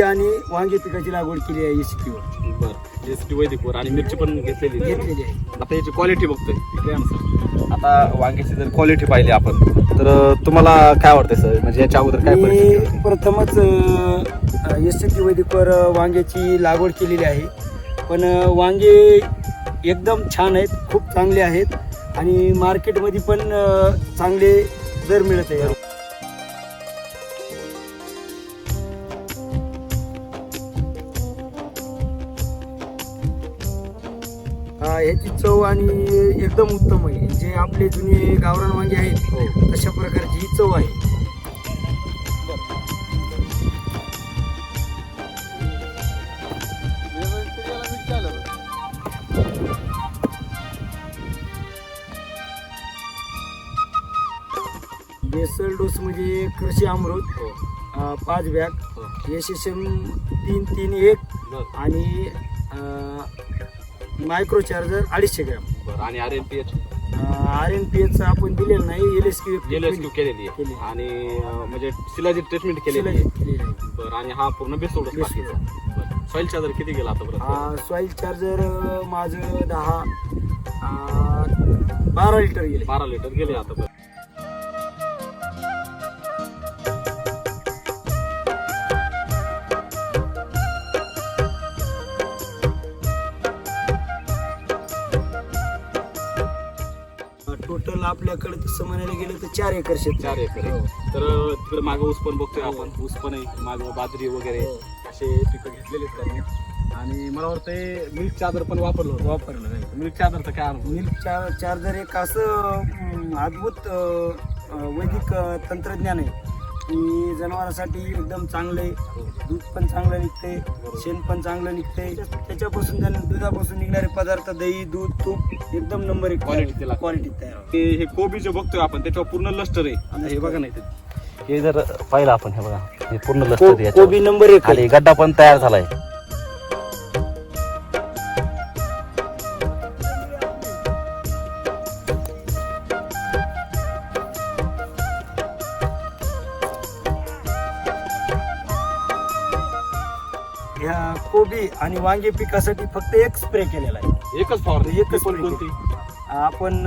आणि कोबी आणि वांगी पिकाची लागवड केली आहे एसीपीवर बरं एस टी वैदिकवर आणि मिरची पण घेतलेली आहे. घेतलेली आहे आता याची क्वालिटी बघतोय इकडे सर. आता वांग्याची जर क्वालिटी पाहिली आपण तर अं, तुम्हाला काय वाटतंय सर म्हणजे याच्या अगोदर काय परिस्थिती मी? प्रथमच एस टी वैदिकवर अ, वांग्याची लागवड केलेली आहे पण अ, वांगे एकदम छान आहेत खूप चांगले आहेत आणि मार्केटमध्ये पण अ, चांगले दर मिळत आहे ह्याची चव आणि एकदम उत्तम आहे जे आपले जुने गावरान वांगे आहेत हो. तशा प्रकारची ही चव आहे बेसल डोस म्हणजे कृषी अमृत हो. पाच बॅग हो. एस एम तीन तीन एक. आणि मायक्रो चार्जर अडीचशे ग्रॅम. बरं आणि R N P H R N P H आपण दिलेलं नाही L S Q L S Q केलेली आहे. केली. आणि अं, म्हणजे सिलाची ट्रीटमेंट केलेली आहे. बरं आणि हा पूर्ण बेसोड. बरं सॉईल चार्जर किती गेला आतापर्यंत? सॉईल चार्जर माझं दहा अं, बारा लिटर गेले. बारा लिटर गेले आतापर्यंत. तसं म्हणायला गेलं तर चार एकर शेत. चार एकर आहे. तर तिकडे मागं ऊस पण बघतोय आपण. ऊस पण आहे मागं बाजरी वगैरे हो. असे पिकं घेतलेले आहेत त्यांनी. आणि मला वाटतंय मिल्क चादर पण वापरलं होतं. वापरलं नाही. मिल्क चादरचं काय अनुभव मिल्क चार चार्जर एक असं अं, अद्भुत अं, अं, वैदिक अं, तंत्रज्ञान आहे. की जनावरांसाठी एकदम चांगलं आहे दूध पण चांगलं निघते शेण पण चांगलं निघते त्याच्यापासून त्यांना दुधापासून निघणारे पदार्थ दही दूध तूप एकदम नंबर एक Quality त्याला. क्वालिटी तयार. हे कोबी जे बघतोय आपण त्याच्यावर पूर्ण लस्टर आहे आता हे बघा नाही हे जर पाहिलं आपण हे बघा हे पूर्ण लस्टर. कोबी नंबर एक आहे. आणि गड्डा पण तयार झालाय कोबी आणि वांगे पिकासाठी फक्त एक स्प्रे केलेला आहे. एकच फवारणी. एकच एकच कोणती? आपण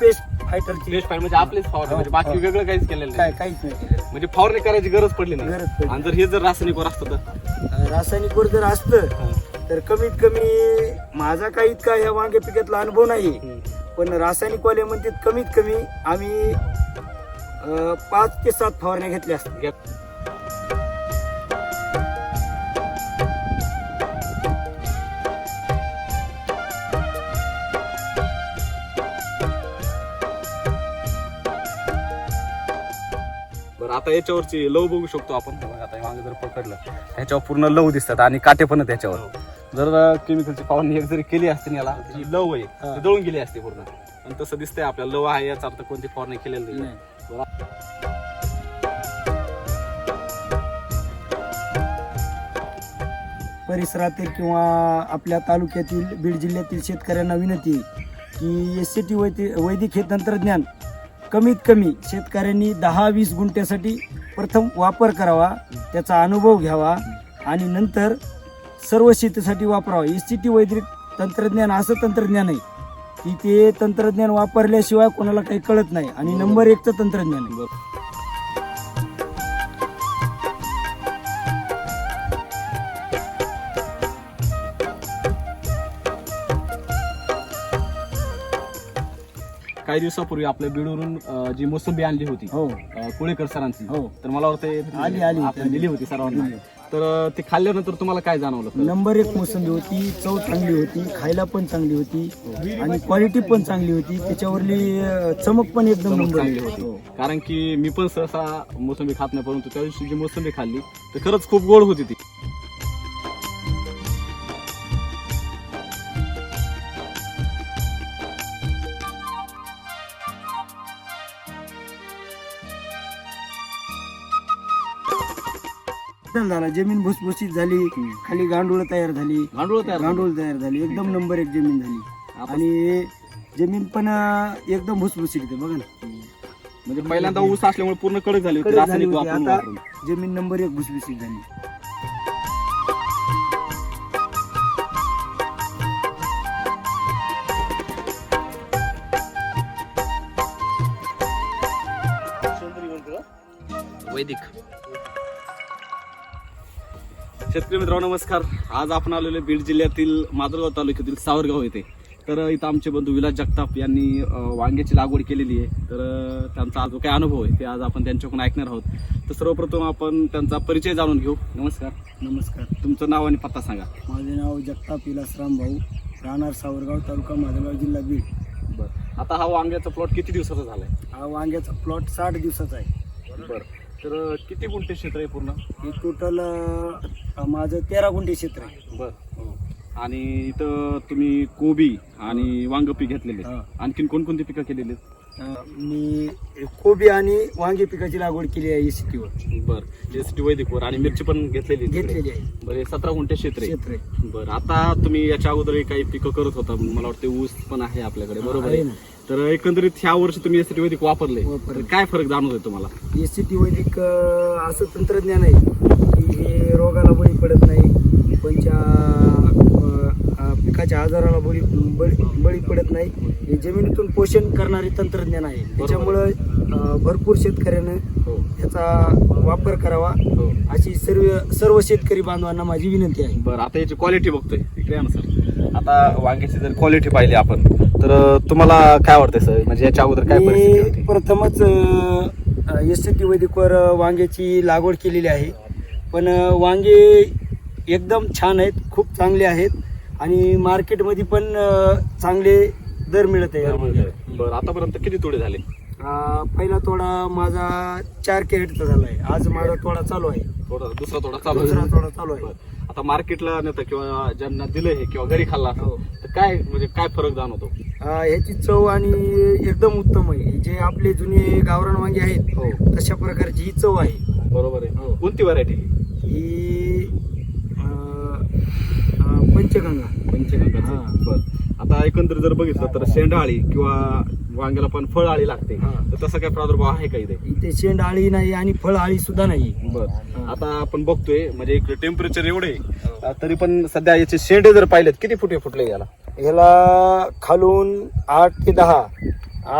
पेस्ट फायटरची. फ्रेश फायर म्हणजे आपलेच फवारणी. म्हणजे बाकी हो. वेगळं काहीच केलेलं काय नाही काहीच नाही केलेलं. म्हणजे फवारणी करायची गरज पडली नाही. पडली. आणि जर हे जर रासायनिकवर असतं तर? रासायनिक वर जर असतं तर कमीत कमी माझा काही इतका ह्या वांगे पिकातला अनुभव नाही. पण रासायनिक वाले म्हणतात कमीत कमी आम्ही अं, पाच ते सात फवारण्या घेतल्या असतात घ्या- आता याच्यावरची लव बघू शकतो आपण. हे बघा, आता हे मागे जर पकडलं ह्याच्यावर पूर्ण लव दिसतात आणि काटे पण आहेत त्याच्यावर जर केमिकलची फवारणी एक जरी केली असते ना याला जी लव आहे. हा. ती जळून गेली असते पूर्ण. पण तसं दिसतंय आपल्याला लव आहे याचा अर्थ कोणती फवारणी केलेली नाही. परिसरातील किंवा आपल्या तालुक्यातील बीड जिल्ह्यातील शेतकऱ्यांना विनंती आहे की एस सी टी वैदिक हे तंत्रज्ञान कमीत कमी शेतकऱ्यांनी दहा वीस गुंठ्यासाठी प्रथम वापर करावा त्याचा अनुभव घ्यावा आणि नंतर सर्व शेतीसाठी वापरावा. एस सी टी वैद्यक तंत्रज्ञान असं तंत्रज्ञान आहे की ते तंत्रज्ञान वापरल्याशिवाय कोणाला काही कळत नाही. आणि नंबर एकचं तंत्रज्ञान आहे. काही दिवसापूर्वी आपल्या बीडवरून अं, जी मोसंबी आणली होती हो अं, कुळेकर सरांची हो. तर मला वाटतं आली, आली. आपण दिली होती सर्वांना. तर अं, ते खाल्ल्यानंतर तुम्हाला काय जाणवलं नंबर एक मोसंबी होती चव चांगली होती खायला पण चांगली होती आणि क्वालिटी पण चांगली होती त्याच्यावरली अं, चमक पण एकदम नंबर चांगली होती हो. कारण की मी पण सहसा मोसंबी खात नाही परंतु त्या दिवशी जी मोसंबी खाल्ली तर खरंच खूप गोड होती ती बदल झाला. जमीन भुसभुशीत झाली. खाली गांडूळ तयार झाली. गांडूळ तयार झालं. गांडूळ तयार झाली. एकदम नंबर एक जमीन झाली. आणि जमीन पण एकदम भुसभुशीत आहे बघा ना. म्हणजे पहिल्यांदा ऊस असल्यामुळे पूर्ण कडक झाली होती. कडक होती. आता. जमीन नंबर एक भुसभुशीत झाली. शेतकरी मित्रांनो नमस्कार. आज आपण आलेलो बीड जिल्ह्यातील माजलगाव तालुक्यातील सावरगाव येथे. तर इथं आमचे बंधू विलास जगताप यांनी वांग्याची लागवड केलेली आहे. तर त्यांचा आज जो काही अनुभव आहे ते आज आपण त्यांच्याकडून ऐकणार आहोत. तर सर्वप्रथम आपण त्यांचा परिचय जाणून घेऊ. नमस्कार. नमस्कार. तुमचं नाव आणि पत्ता सांगा. माझे नाव जगताप विलासराम भाऊ राहणार सावरगाव तालुका माधवगाव जिल्हा बीड. बरं. आता हा वांग्याचा प्लॉट किती दिवसाचा झालाय? हा वांग्याचा प्लॉट साठ दिवसाचा आहे. बरं. तर किती गुंठे क्षेत्र आहे पूर्ण? टोटल माझं तेरा गुंठे क्षेत्र आहे. बर. आणि इथं तुम्ही कोबी आणि वांग पीक घेतलेले हा. आणखीन कोणकोणती पिकं केलेली? अं, मी कोबी आणि वांगे पिकाची लागवड केली आहे वर. बर. एस टी वैदिकवर आणि मिरची पण घेतलेली. घेतलेली आहे. बरं सतरा गुंठे क्षेत्र आहे. क्षेत्र आहे. बरं आता तुम्ही याच्या अगोदर काही पिकं करत होता मला वाटतं ऊस पण आहे आपल्याकडे. बरोबर आहे आहे. ना. तर एकंदरीत ह्या वर्षी तुम्ही एस टी वैदिक वापरले. वापरले. तर काय फरक जाणवतोय तुम्हाला? एस सी टी वैदिक अं, असं तंत्रज्ञान आहे. पडत नाही. कोणत्या अं, पिकाच्या आजाराला बळी बळी बळी पडत नाही. हे जमिनीतून पोषण करणारे तंत्रज्ञान आहे. त्याच्यामुळं भरपूर शेतकऱ्यानं हो. याचा वापर करावा. हो. अशी सर्व सर्व शेतकरी बांधवांना माझी विनंती आहे. बरं आता याची क्वालिटी बघतोय. इकडे ना सर आता वांग्याची जर क्वालिटी पाहिली आपण तर तुम्हाला काय वाटतंय सर म्हणजे याच्या अगोदर काय प्रथमच एस टी वैदिकवर वांग्याची लागवड केलेली आहे. पण वांगे एकदम छान आहेत खूप चांगले आहेत आणि मार्केटमध्ये पण चांगले दर मिळत. आहे बरं आतापर्यंत किती तोडे झाले? पहिला तोडा माझा चार कॅरेटचा झाला आहे आज माझा तोडा चालू आहे. थोडा दुसरा थोडा चालू आहे. दुसरा तोडा चालू आहे. आता मार्केटला नेतं किंवा ज्यांना दिलं हे किंवा घरी खाल्ला हो. तर काय म्हणजे काय फरक जाणवतो? ह्याची चव आणि एकदम उत्तम आहे. जे आपले जुने गावरान वांगे आहेत हो. तशा प्रकारची ही चव आहे. बरोबर आहे. हो. कोणती व्हरायटी ही पंचगंगा. पंचगंगाची हा. बरं. आता एकंदर जर बघितलं तर शेंडाळी किंवा वांग्याला पण फळआळी लागते. हा. तर तसा काय प्रादुर्भाव आहे का इथे? इथे शेंड आळी नाही आणि फळ आळी सुद्धा नाही. बर. आता आपण बघतोय म्हणजे इकडे टेम्परेचर एवढे आहे, तरी पण सध्या याचे शेंडे जर पाहिलेत किती फुटे फुटले याला? याला खालून आठ ते दहा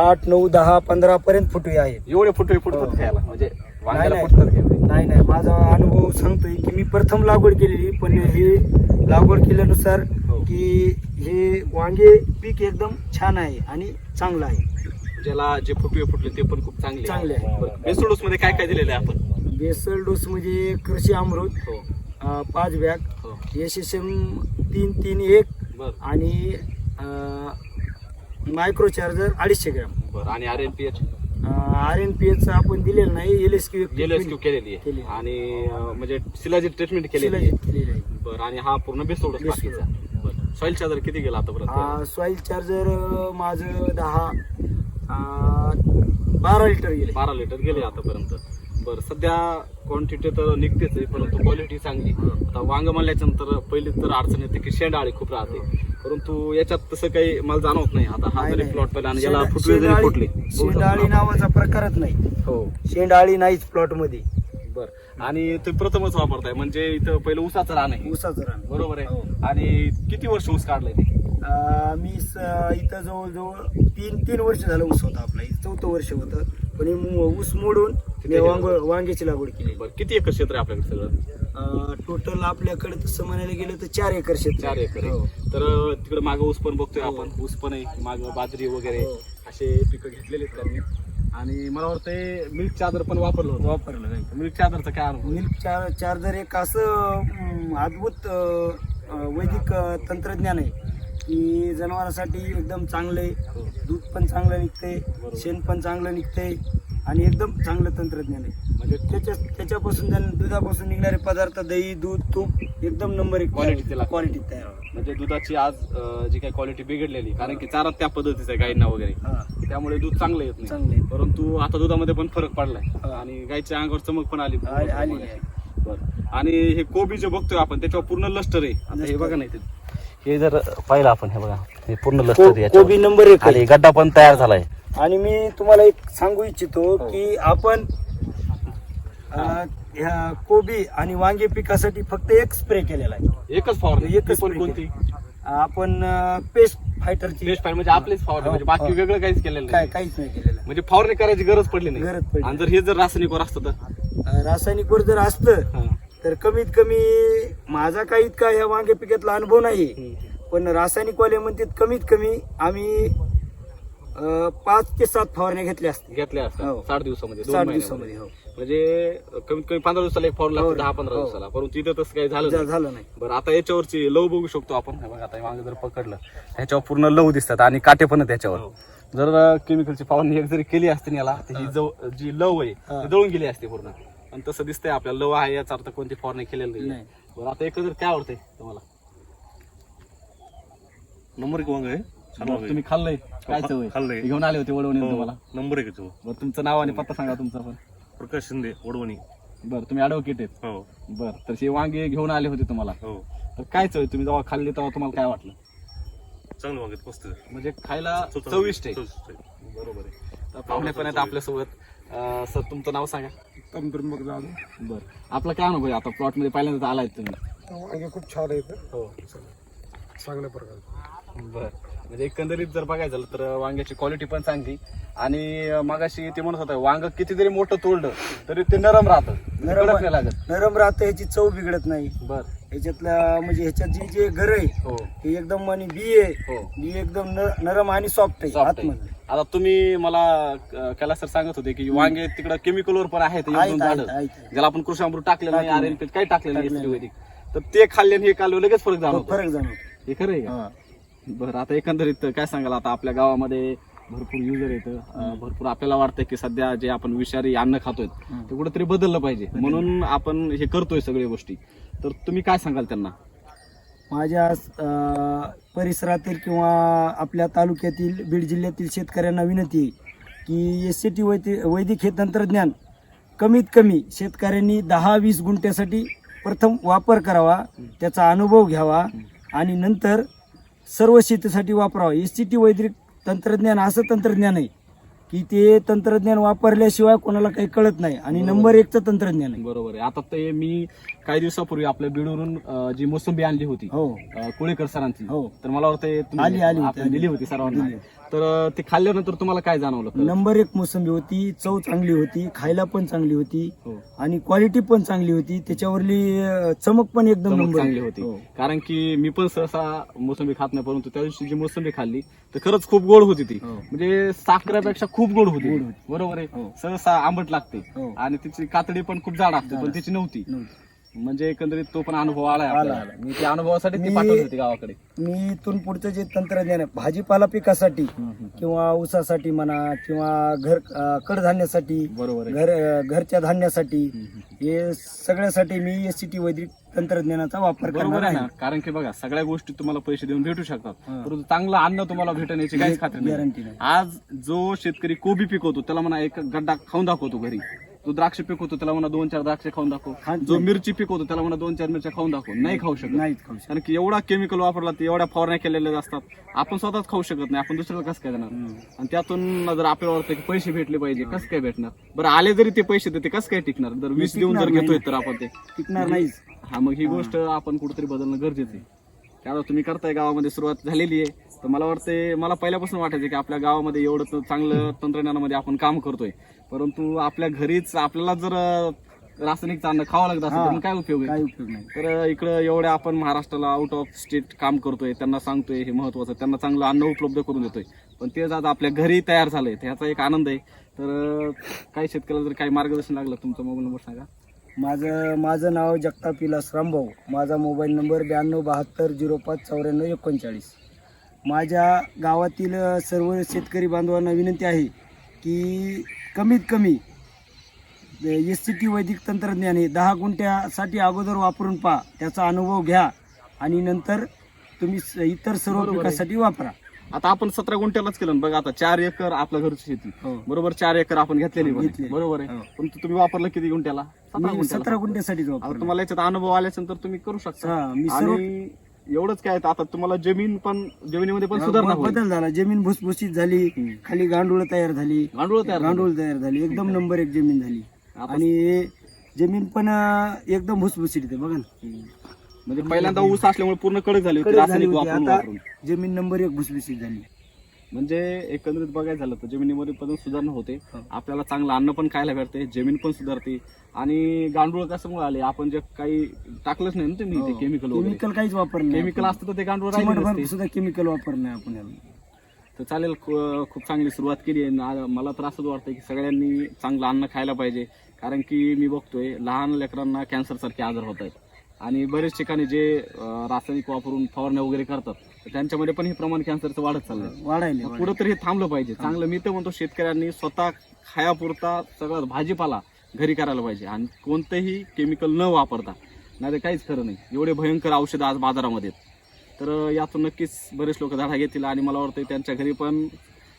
आठ नऊ दहा पंधरा पर्यंत फुटवे आहेत. एवढे फुटवे फुटतात याला? म्हणजे वांग्याला नाही. फुटतात का एवढे? नाही नाही. माझा अनुभव सांगतोय की मी प्रथम लागवड केलेली पण हे लागवड केल्यानुसार हो. की हे वांगे पीक एकदम छान आहे आणि चांगलं आहे. ज्याला जे फुटवे फुटले ते पण खूप चांगले चांगले आहे. बेसोडोस मध्ये काय काय दिलेलं आहे आपण? बेसल डोस म्हणजे कृषी अमृत हो. अं, पाच बॅग हो. एस एस एम तीन तीन एक बर. आणि मायक्रो चार्जर अडीचशे ग्रॅम. बर. आणि R N P H R N P H आपण दिलेलं नाही L S Q L S Q केलेली आहे. आणि अं, म्हणजे सिलाजी ट्रीटमेंट केलेली आहे. केलेली आहे. बर आणि हा पूर्ण बेसोडोस. बाकीचा. बर. सॉइल चार्जर किती गेला आतापर्यंत? सॉईल चार्जर माझं दहा अं, बारा लिटर गेले. बारा लिटर गेले आतापर्यंत. बरं सध्या क्वांटिटी तर निघतेच आहे परंतु क्वालिटी चांगली. आता वांग म्हणल्याच्या नंतर पहिली तर अडचण येते की शेंडाळी खूप राहते. परंतु याच्यात तसं काही मला जाणवत नाही. आता हा जरी. प्लॉट पहिला आणि याला फुटवे जरी फुटले बघू शकतो शेंडाळी आपण. नावाचा प्रकारच नाही. हो. शेंडाळी नाहीच प्लॉटमध्ये. बर. आणि ते प्रथमच वापरताय म्हणजे इथं पहिलं ऊसाचं रान आहे. ऊसाचं रान. बरोबर आहे. हो. आणि किती वर्ष ऊस काढलाय ते? अं, मी स- इथं जवळजवळ तीन तीन वर्ष झालं ऊस होता आपला. इथं चौथं वर्ष होतं. पण हे मु- ऊस मोडून मी वांग वांग्याची लागवड केली. बरं. किती एकर क्षेत्र आहे आपल्याकडे सगळं? टोटल आपल्याकडे तसं म्हणायला गेलं तर चार एकर शेत चार एकर आहे. हो. तर तिकडे मागं ऊस पण बघतोय हो. आपण ऊस पण आहे मागं बाजरी वगैरे हो. असे पिकं घेतलेले आहेत त्यांनी आणि मला वाटतंय मिल्क चादर पण वापरलं होतं वापरलं काही मिल्क चादरचा काय अनुभव मिल्क चार चार्जर एक असं अं, अद्भुत अं, अं, वैदिक अं, तंत्रज्ञान आहे की जनावरांसाठी एकदम चांगलं आहे हो. दूध पण चांगलं बरोबर. शेण पण चांगलं निघतंय आणि एकदम चांगलं तंत्रज्ञान आहे म्हणजे त्याच्या त्याच्यापासून त्या दुधापासून निघणारे पदार्थ दही दूध तूप एकदम नंबर एक Quality चे लागतात. क्वालिटी तयार. म्हणजे दुधाची आज अं, जी काही क्वालिटी बिघडलेली कारण की चारा त्या पद्धतीचा आहे गायींना वगैरे हा त्यामुळे दूध चांगलं येत नाही चांगले परंतु आता दुधामध्ये पण फरक पडलाय हा. आणि गायच्या अंगावर चमक पण आली आली- आलेली आहे. बरं आणि हे कोबी जे बघतोय आपण त्याच्यावर पूर्ण लष्टर आहे आता हे. बघा नाही हे जर पाहिलं आपण हे बघा हे पूर्ण लष्टर को- आहे याच्यावर. कोबी नंबर एक आणि आहे गड्डा पण तयार झालाय आणि मी तुम्हाला एक सांगू इच्छितो हो. की आपण अं, ह्या कोबी आणि वांगे पिकासाठी फक्त एक स्प्रे केलेला आहे. एकच फवारणी. एकच ती पण spray कोणती? आपण पेस्ट फायटरची. बेस्ट म्हणजे आपलीच फवारणी. हो, म्हणजे बाकी हो. वेगळं काहीच केलेलं काय नाही. काहीच नाही केलेलं. म्हणजे फवारणी करायची गरज पडली नाही. गरज पडली. आणि जर हे जर रासायनिकवर असतं तर? अं, रासायनिक वर जर असतं हा. तर कमीत कमी माझा काही इतका या वांगे पिकातला अनुभव नाही. पण रासायनिक वाले म्हणतात कमीत कमी आम्ही अं, पाच ते सात फवारण्या घेतल्या असतील घेतल्या असतात हो. साठ दिवसामध्ये दोन साठ महिन्यामध्ये. दिवसामध्ये हो म्हणजे कमीत कमी पंधरा दिवसाला एक हो, लागते दहा पंधरा हो. दिवसाला परंतु इथं तसं काही झालं झा- नाही. झालं नाही बरं आता याच्यावरची लव बघू शकतो आपण हे बघा आता मागे जर पकडलं ह्याच्यावर पूर्ण लव दिसतात आणि काटे पण आहेत त्याच्यावर हो. जर केमिकलची फवारणी एक जरी केली असती ना याला तर ही जव जी लव आहे हा. ती जळून गेली असते पूर्ण आणि तसं दिसतंय आपल्याला लव आहे याचा अर्थ कोणती फवारणी केलेली नाही नाही. बरं आता एकंदर काय आवडतंय तुम्हाला नंबर एक वांग आहे तुम्ही खाल्लंय? काय चव आहे? खाल्लंय. घेऊन आले होते वडवणी हो, तुम्हाला? नंबर एक. बरं तुमचं नाव आणि पत्ता सांगा तुमचा पण. प्रकाश शिंदे वडवणी. बरं तुम्ही ॲडव्होकेट आहेत. हो. बरं तर हे वांगे घेऊन आले होते तुम्हाला. हो. तर काय चव आहे? तुम्ही जेव्हा खाल्ले तेव्हा तुम्हाला काय वाटलं? चांगलं वांग आहे, मस्त. म्हणजे खायला चव- चविष्ट आहे. चविष्ट आहे. बरोबर आहे. तर पाहुणे पण आहेत आपल्यासोबत. अं, सर तुमचं नाव सांगा. बरं आपला काय अनुभव आहे? आता प्लॉटमध्ये पहिल्यांदा आलाय तुम्ही. वांगे खूप छान आहेत. हो. चांगल्या प्रकारे. बर. म्हणजे एकंदरीत जर बघायचं झालं तर वांग्याची क्वालिटी पण चांगली. आणि मगाशी ते म्हणत होतं वांग किती जरी मोठं तोडलं तरी ते नरम राहतं. म्हणजे नरम कडक नाही लागत. नरम राहतं ह्याची चव बिघडत नाही. बर. ह्याच्यातला म्हणजे ह्याच्यात जे जे घर आहे हो. ते एकदम आणि बी आहे हो. बी एकदम न- नरम आणि सॉफ्ट आहे Soft आहे. आतमध्ये आता तुम्ही मला अं, कैलास सर सांगत होते की वांगे तिकडं केमिकलवर पण आहेत एक दोन आहेत, झाडं. आहेत, आहेत. ज्याला आपण कृषी अमृत टाकलेलं नाही आर एन काही टाकलेलं नाही वैदिक. तर ते खाल्ले आणि हे काढले लगेच फरक हो, जाणवतो. फरक जाणवतो. हे खरं आहे का? हा. बरं आता एकंदरीत काय सांगाल? आता आपल्या गावामध्ये भरपूर युजर येतं भरपूर आपल्याला वाटतं की सध्या जे आपण विषारी अन्न खातोय ते कुठेतरी बदललं पाहिजे. म्हणून आपण हे करतोय सगळ्या गोष्टी. तर तुम्ही काय सांगाल त्यांना? माझ्या परिसरातील किंवा आपल्या तालुक्यातील बीड जिल्ह्यातील शेतकऱ्यांना विनंती आहे की एस सी टी वैदिक हे तंत्रज्ञान कमीत कमी शेतकऱ्यांनी दहा वीस गुंठ्यासाठी प्रथम वापर करावा त्याचा अनुभव घ्यावा आणि नंतर सर्व शेतीसाठी वापरावा. एस सी टी वैदिक तंत्रज्ञान असं तंत्रज्ञान आहे की ते तंत्रज्ञान वापरल्याशिवाय कोणाला काही कळत नाही. आणि नंबर एकचं तंत्रज्ञान आहे. बरोबर आहे. आता ते मी काही दिवसापूर्वी आपल्या बीडवरून अं, जी मोसंबी आणली होती हो. अं, कोळेकर सरांची हो. तर मला वाटतं आली, आली होती, आली. दिली होती सर्वांना. दिली. तर ते खाल्ल्यानंतर तुम्हाला काय जाणवलं नंबर एक मोसंबी होती चव चांगली होती खायला पण चांगली होती हो. आणि क्वालिटी पण चांगली होती त्याच्यावरली चमक पण एकदम नंबर चांगली. होती हो. कारण की मी पण सहसा मोसंबी खात नाही परंतु त्या दिवशी जी मोसंबी खाल्ली तर खरंच खूप गोड होती ती हो. म्हणजे साखरेपेक्षा खूप गोड होती. बरोबर आहे. सहसा आंबट लागते. आणि तिची कातडी पण खूप जाड असते पण. तिची नव्हती. म्हणजे एकंदरीत तो पण अनुभव आलाय आला. आला. मी त्या अनुभवासाठी ती मी- पाठवली होती गावाकडे. मी इथून पुढचं जे तंत्रज्ञान आहे भाजीपाला पिकासाठी किंवा ऊसासाठी म्हणा किंवा घर अं, कडधान्यासाठी बरोबर आहे. घर अं, घरच्या धान्यासाठी हे सगळ्यासाठी मी एस सी टी वैदिक तंत्रज्ञानाचा वापर बरोबर करणार आहे आहे. ना? कारण की बघा सगळ्या गोष्टी तुम्हाला पैसे देऊन भेटू शकतात. हा. परंतु चांगलं अन्न तुम्हाला भेटण्याची याची काहीच खात्री नाही. गॅरंटी नाही. आज जो शेतकरी कोबी पिकवतो त्याला म्हणा एक गड्डा खाऊन दाखवतो घरी. जो द्राक्ष पिकवतो त्याला म्हणा दोन चार द्राक्ष खाऊन दाखव. जो नाही. मिरची पिकवतो त्याला म्हणा दोन चार मिरच्या खाऊन दाखव. नाही खाऊ शकत. नाहीत खाऊ शकत. कारण की एवढा केमिकल वापरला ते एवढ्या फवारण्या केलेल्या असतात. आपण स्वतःच खाऊ शकत नाही. आपण दुसऱ्याला कसं काय देणार? आणि त्यातून जर आपल्याला वाटतं की पैसे भेटले पाहिजे कसं काय भेटणार? बरं आले जरी ते पैसे तर ते कसं काय टिकणार? जर वीस देऊन जर नाही. घेतोय. तर आपण ते. टिकणार नाहीच. हा मग ही. गोष्ट आपण कुठेतरी बदलणं गरजेचं आहे. त्याला तुम्ही करताय गावामध्ये सुरुवात झालेली आहे. तर मला वाटते मला पहिल्यापासून वाटायचं की आपल्या गावामध्ये एवढं चांगलं तंत्रज्ञानामध्ये आपण काम करतोय. परंतु आपल्या घरीच आपल्याला जर रासायनिक अन्न खावं लागत असेल तर काय उपयोग आहे? उपयोग नाही. तर इकडं एवढ्या आपण महाराष्ट्राला आउट ऑफ स्टेट काम करतोय त्यांना सांगतोय हे महत्वाचं त्यांना चांगलं अन्न उपलब्ध करून देतोय. पण तेच आज आपल्या घरी तयार झालंय ह्याचा एक आनंद आहे. तर काही शेतकऱ्याला जर काही मार्गदर्शन लागलं तुमचा मोबाईल नंबर सांगा. माझं माझं नाव जगताप विलास रामभाऊ. माझा मोबाईल नंबर ब्याण्णव बहात्तर झिरो पाच चौऱ्याण्णव एकोणचाळीस. माझ्या गावातील सर्व शेतकरी बांधवांना विनंती आहे की कमीत कमी एस सी टी वैदिक तंत्रज्ञान हे दहा गुंठ्यासाठी अगोदर वापरून पहा त्याचा अनुभव घ्या आणि नंतर तुम्ही इतर सर्व. पिकासाठी वापरा आता आपण सतरा गुंठ्यालाच केलं बघा आता चार एकर आपल्या घरची शेती हो. बरोबर चार एकर आपण घेतलेली. घेतलेली. बरोबर आहे हो. पण तुम्ही वापरलं किती गुंठ्याला सतरा वापरतो तुम्हाला याच्यात अनुभव आल्यानंतर तुम्ही करू शकता हा मी सर्व आणि एवढंच काय आता तुम्हाला जमीन पण जमिनीमध्ये पण सुधारणा होईल. बदल झाला. जमीन भुसभुशीत झाली. खाली गांडूळ तयार झाली. गांडूळ तयार झाली. गांडूळ तयार झाली. एकदम नंबर एक जमीन झाली. आणि जमीन पण अं, एकदम भुसभुशीत आहे बघा ना. हम्म. म्हणजे पहिल्यांदा ऊस असल्यामुळे पूर्ण कडक झाली होती कडक झाली रासायनिक होती. वापरून आता वापरून. जमीन नंबर एक भुसभुशीत झाली. म्हणजे एकंदरीत बघायचं झालं तर जमिनीमध्ये पण सुधारणा होते. हो. आपल्याला चांगलं अन्न पण खायला भेटते जमीन पण सुधारते. आणि गांडूळ कसं आले? आपण जे काही टाकलंच नाही ना तुम्ही ते केमिकल वगैरे. केमिकल काहीच वापरलं नाही केमिकल. असतं तर ते गांडूळ सुद्धा केमिकल वापरलं नाही आपण. तर चालेल खूप चांगली सुरुवात केली आहे. मला तर असंच वाटतं की सगळ्यांनी चांगलं अन्न खायला पाहिजे. कारण की मी बघतोय लहान लेकरांना कॅन्सर सारखे आजार होत आहेत आणि बरेच ठिकाणी जे रासायनिक वापरून फवारण्या वगैरे करतात तर त्यांच्यामध्ये पण हे प्रमाण कॅन्सरचं वाढत चाललंय. वाढायले पुढं तर हे थांबलं पाहिजे. चांगलं मी तर म्हणतो शेतकऱ्यांनी स्वतः खायापुरता सगळं भाजीपाला घरी करायला पाहिजे आणि कोणतंही केमिकल न वापरता. नाही तर काहीच खरं नाही. एवढे भयंकर औषधं आज बाजारामध्ये आहेत. तर यातून नक्कीच बरेच लोक धडा घेतील आणि मला वाटतं त्यांच्या घरी पण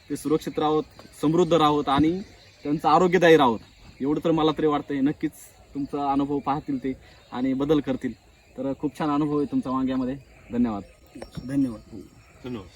ते सुरक्षित राहोत समृद्ध राहोत आणि त्यांचं आरोग्यदायी राहोत. एवढं तर मला तरी वाटतंय. नक्कीच तुमचा अनुभव पाहतील ते आणि बदल करतील. तर खूप छान अनुभव आहे तुमचा वांग्यामध्ये. धन्यवाद. धन्यवाद. धन्यवाद.